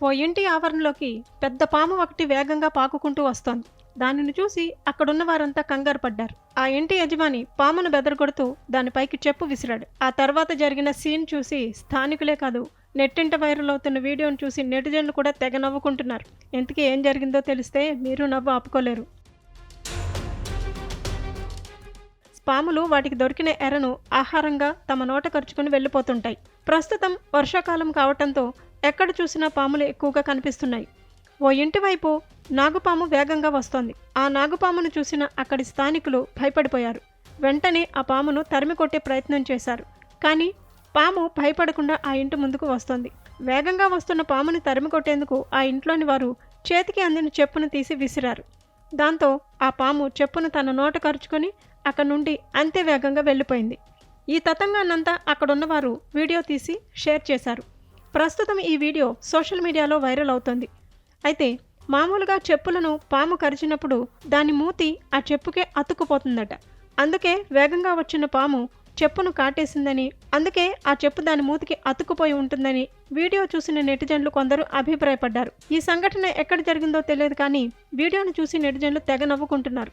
ఓ ఇంటి ఆవరణలోకి పెద్ద పాము ఒకటి వేగంగా పాకుకుంటూ వస్తోంది. దానిని చూసి అక్కడున్న వారంతా కంగారు పడ్డారు. ఆ ఇంటి యజమాని పామును బెదరగొడుతూ దానిపైకి చెప్పు విసిరాడు. ఆ తర్వాత జరిగిన సీన్ చూసి స్థానికులే కాదు నెట్టింట వైరల్ అవుతున్న వీడియోను చూసి నెటిజన్లు కూడా తెగ నవ్వుకుంటున్నారు. ఇంతకీ ఏం జరిగిందో తెలిస్తే మీరు నవ్వు ఆపుకోలేరు. పాములు వాటికి దొరికిన ఎరను ఆహారంగా తమ నోట ఖర్చుకుని వెళ్ళిపోతుంటాయి. ప్రస్తుతం వర్షాకాలం కావటంతో ఎక్కడ చూసినా పాములు ఎక్కువగా కనిపిస్తున్నాయి. ఓ ఇంటి వైపు నాగుపాము వేగంగా వస్తోంది. ఆ నాగుపామును చూసిన అక్కడి స్థానికులు భయపడిపోయారు. వెంటనే ఆ పామును తరిమి కొట్టే ప్రయత్నం చేశారు. కానీ పాము భయపడకుండా ఆ ఇంటి ముందుకు వస్తోంది. వేగంగా వస్తున్న పాముని తరిమి కొట్టేందుకు ఆ ఇంట్లోని వారు చేతికి అందిన చెప్పును తీసి విసిరారు. దాంతో ఆ పాము చెప్పును తన నోట ఖర్చుకొని అక్కడి నుండి అంతే వేగంగా వెళ్ళిపోయింది. ఈ తతంగాన్నంతా అక్కడున్నవారు వీడియో తీసి షేర్ చేశారు. ప్రస్తుతం ఈ వీడియో సోషల్ మీడియాలో వైరల్ అవుతోంది. అయితే మామూలుగా చెప్పులను పాము కరిచినప్పుడు దాని మూతి ఆ చెప్పుకే అతుక్కుపోతుందట. అందుకే వేగంగా వచ్చిన పాము చెప్పును కాటేసిందని అందుకే ఆ చెప్పు దాని మూతికి అతుక్కుపోయి ఉంటుందని వీడియో చూసిన నెటిజన్లు కొందరు అభిప్రాయపడ్డారు. ఈ సంఘటన ఎక్కడ జరిగిందో తెలియదు కానీ వీడియోను చూసి నెటిజన్లు తెగ నవ్వుకుంటున్నారు.